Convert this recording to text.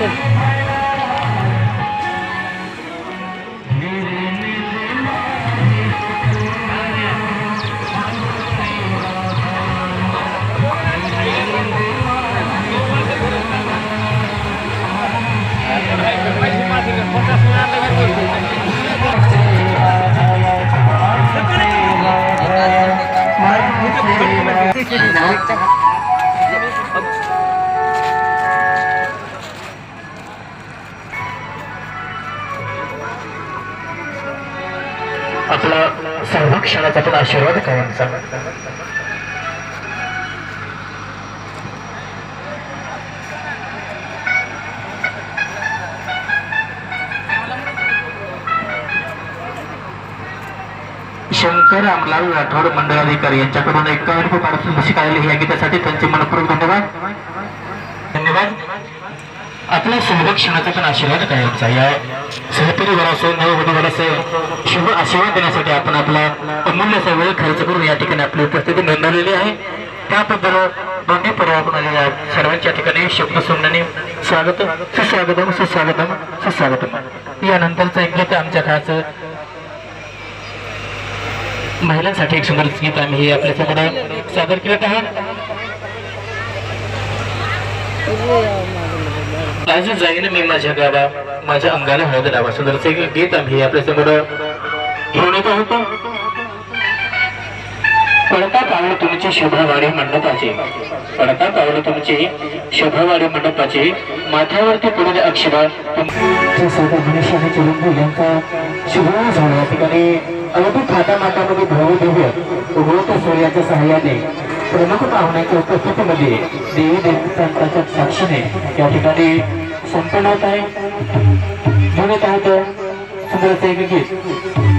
চল Thank you. आपला सर्व पण आशीर्वाद कायमचा शंकर रामलाल राठोड मंडळाधिकारी यांच्याकडून एकावन्न रुपये शिकायला आलेले या गीतासाठी त्यांचे मनपूर्वक धन्यवाद. धन्यवाद. आपल्या संरक्षणाचा पण आशीर्वाद कायमचा या सहपरिवार असो नववधूवर असो शुभ आशीर्वाद देण्यासाठी आपण आपला अमूल्यचा वेळ खर्च करून या ठिकाणी आपली उपस्थिती नोंदवलेली आहे. त्याबद्दल दोन्ही परिवारातून आलेल्या सर्वांच्या ठिकाणी शब्द सुमनाने स्वागत सुस्वागतम सुस्वागतम सुस्वागतम. यानंतरचं एक गीत आमच्या खास महिलांसाठी एक सुंदर गीत आम्ही हे आपल्यासमोर सादर केलं आहे. आज जाईन मी माझ्या गावा माझ्या अंगाला हळद लावा. सुंदरचं एक गीत आम्ही आपल्यासमोर घेऊन येत. आहोत पडता पावलं तुमची शोभावाडी मंडपाचे. पडता पावलं तुमची शोभावाडी मंडपाचे. माथ्यावरती पुढील अक्षरा मनुष्याने झाला. ठिकाणी अवधी खाता मातामध्ये भाऊ देव्य उगवत्या सूर्याच्या सहाय्याने. प्रमुख पाहुण्याच्या उपस्थितीमध्ये देवी देवी संतांच्या साक्षीने या ठिकाणी संपन्न होत आहे. म्हणत आहोत सुंदरचं एक गीत.